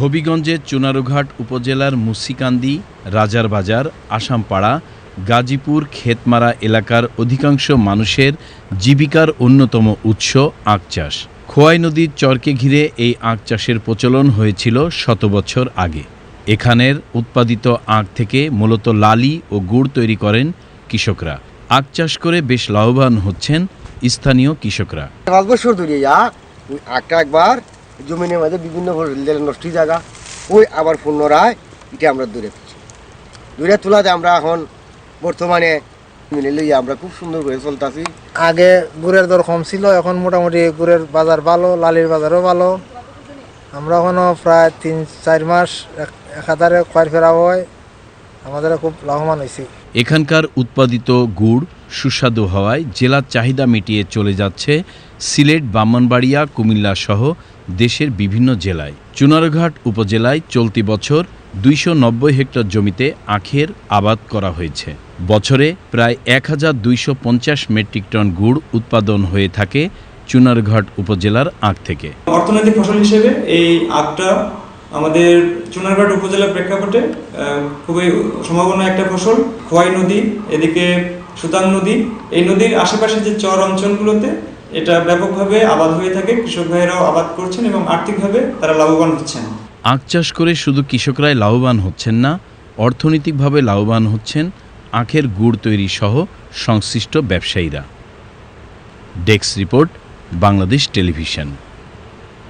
হবিগঞ্জের চুনারুঘাট উপজেলার মুসিকান্দি রাজারবাজার আসামপাড়া, গাজীপুর ক্ষেতমারা এলাকার অধিকাংশ মানুষের জীবিকার অন্যতম উৎস আখ চাষ। খোয়াই নদীর চরকে ঘিরে এই আখ চাষের প্রচলন হয়েছিল শত বছর আগে। এখানের উৎপাদিত আখ থেকে মূলত লালি ও গুড় তৈরি করেন কৃষকরা। আখ চাষ করে বেশ লাভবান হচ্ছেন স্থানীয় কৃষকরা। একবার জমিনের মাঝে বিভিন্ন নষ্টি জায়গা। ওই আবার পুনরায় এটা আমরা দূরে তুলছি। দূরে তোলাতে আমরা এখন বর্তমানে মিলে লইয়া আমরা খুব সুন্দর করে চলতেছি। আগে গুড়ের দর কম ছিল, এখন মোটামুটি গুড়ের বাজার ভালো, লালির বাজারও ভালো। আমরা এখনও প্রায় তিন, চার মাস এক এক হাজারে খয়ের ফেরা হয়। আমাদের খুব লাভবান হয়েছি। এখানকার উৎপাদিত গুড় সুস্বাদু হওয়ায় জেলার চাহিদা মিটিয়ে চলে যাচ্ছে সিলেট ব্রাহ্মণবাড়িয়া কুমিল্লা সহ দেশের বিভিন্ন জেলায়। চুনারঘাট উপজেলায় চলতি বছর দুইশো নব্বই হেক্টর জমিতে আখের আবাদ করা হয়েছে। বছরে প্রায় এক হাজার দুইশো পঞ্চাশ মেট্রিক টন গুড় উৎপাদন হয়ে থাকে চুনারঘাট উপজেলার আখ থেকে। অর্থনৈতিক ফসল হিসেবে এই আখটা আমাদের চুনারঘাট উপজেলার প্রেক্ষাপটে খুবই সম্ভাবনা একটা ফসল, খোয়াই নদী, এদিকে সুতাং নদী। এই নদীর আশেপাশে যে চর অঞ্চলগুলোতে এটা ব্যাপকভাবে আবাদ হয়ে থাকে, কৃষক ভাইয়েরাও আবাদ করছেন এবং আর্থিকভাবে তারা লাভবান হচ্ছেন। আখ চাষ করে শুধু কৃষকরাই লাভবান হচ্ছেন না, অর্থনৈতিকভাবে লাভবান হচ্ছেন আখের গুড় তৈরি সহ সংশ্লিষ্ট ব্যবসায়ীরা। Desk report, Bangladesh television.